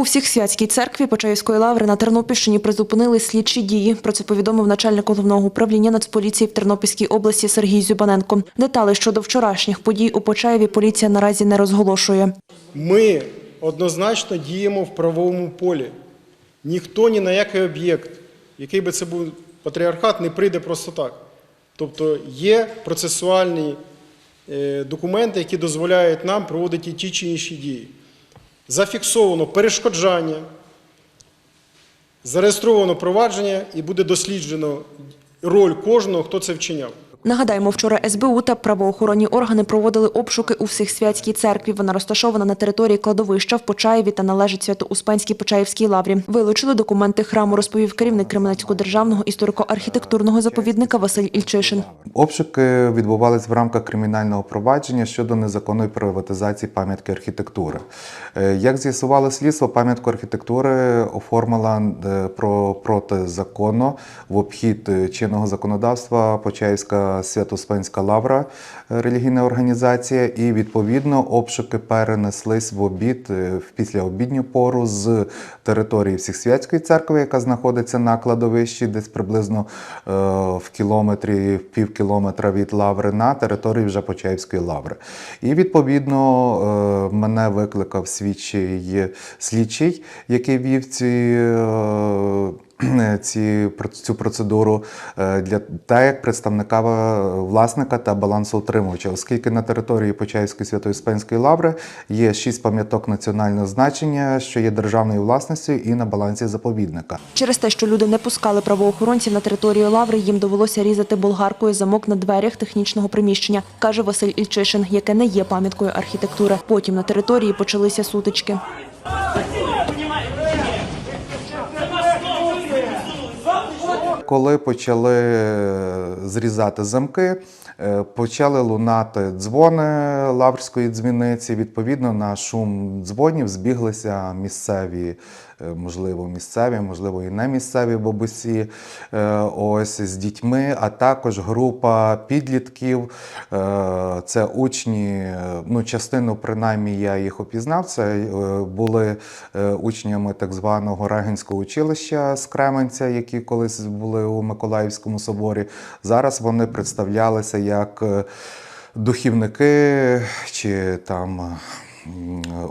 У всіх святській церкві Почаївської лаври на Тернопільщині призупинили слідчі дії. Про це повідомив начальник головного управління Нацполіції в Тернопільській області Сергій Зюбаненко. Деталі щодо вчорашніх подій у Почаєві поліція наразі не розголошує. Ми однозначно діємо в правовому полі. Ніхто ні на який об'єкт, який би це був патріархат, не прийде просто так. Тобто є процесуальні е, документи, які дозволяють нам проводити ті чи інші дії. Зафіксовано перешкоджання, зареєстровано провадження і буде досліджено роль кожного, хто це вчиняв. Нагадаємо, вчора СБУ та правоохоронні органи проводили обшуки у всехсвятській церкві. Вона розташована на території кладовища в Почаєві та належить Свято-Успенській Почаївській лаврі. Вилучили документи храму, розповів керівник Кременецького державного історико-архітектурного заповідника Василь Ільчишин. Обшуки відбувалися в рамках кримінального провадження щодо незаконної приватизації пам'ятки архітектури. Е, Як з'ясувало слідство, пам'ятку архітектури оформила е, про протизаконно в обхід е, чинного законодавства Почаївська Свято-Успенська лавра е, релігійна організація, і відповідно обшуки перенеслись в обід е, в післяобідню пору з території Всехсвятської церкви, яка знаходиться на кладовищі, десь приблизно е, в кілометрі, в пів кілометра від лаври, на території вже Почаївської лаври. І відповідно мене викликав свідчий слідчий, який вів ці. Е, ці, цю процедуру е, для та як представника е, власника та балансоутримувача, оскільки на території Почаївської Свято-Успенської лаври є шість пам'яток національного значення, що є державною власністю і на балансі заповідника. Через те, що люди не пускали правоохоронців на територію лаври, їм довелося різати болгаркою замок на дверях технічного приміщення, каже Василь Ільчишин, яке не є пам'яткою архітектури. Потім на території почалися сутички. Коли почали зрізати замки, е, почали лунати дзвони лаврської дзвіниці. Відповідно, на шум дзвонів збіглися місцеві, е, можливо, місцеві, можливо, і не місцеві бабусі. е, Ось з дітьми, а також група підлітків. е, Це учні, е, ну, частину принаймні я їх опізнав. Це е, були е, учнями так званого Регенського училища з Кременця, які колись були у Миколаївському соборі. Зараз вони представлялися як е, духівники чи там.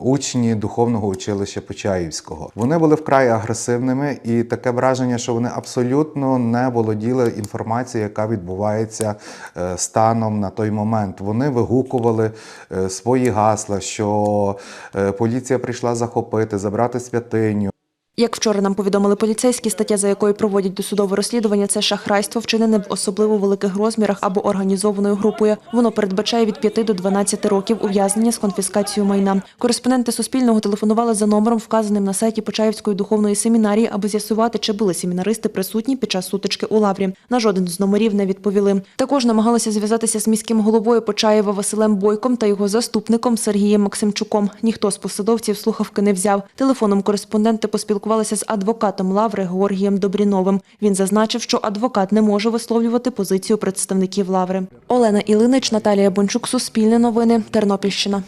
Учні духовного училища Почаївського. Вони були вкрай агресивними, і таке враження, що вони абсолютно не володіли інформацією, яка відбувається е, станом на той момент. Вони вигукували е, свої гасла, що е, поліція прийшла захопити, забрати святиню. Як вчора нам повідомили поліцейські, стаття, за якою проводять досудове розслідування, це шахрайство, вчинене в особливо великих розмірах або організованою групою. Воно передбачає від 5 до 12 років ув'язнення з конфіскацією майна. Кореспонденти Суспільного телефонували за номером, вказаним на сайті Почаївської духовної семінарії, аби з'ясувати, чи були семінаристи присутні під час сутички у лаврі. На жоден з номерів не відповіли. Також намагалися зв'язатися з міським головою Почаєва Василем Бойком та його заступником Сергієм Максимчуком. Ніхто з посадовців слухавки не взяв. Телефоном кореспонденти поспілкувалися з адвокатом Лаври Георгієм Добріновим. Він зазначив, що адвокат не може висловлювати позицію представників Лаври. Олена Ілинич, Наталія Бончук, Суспільне новини, Тернопільщина.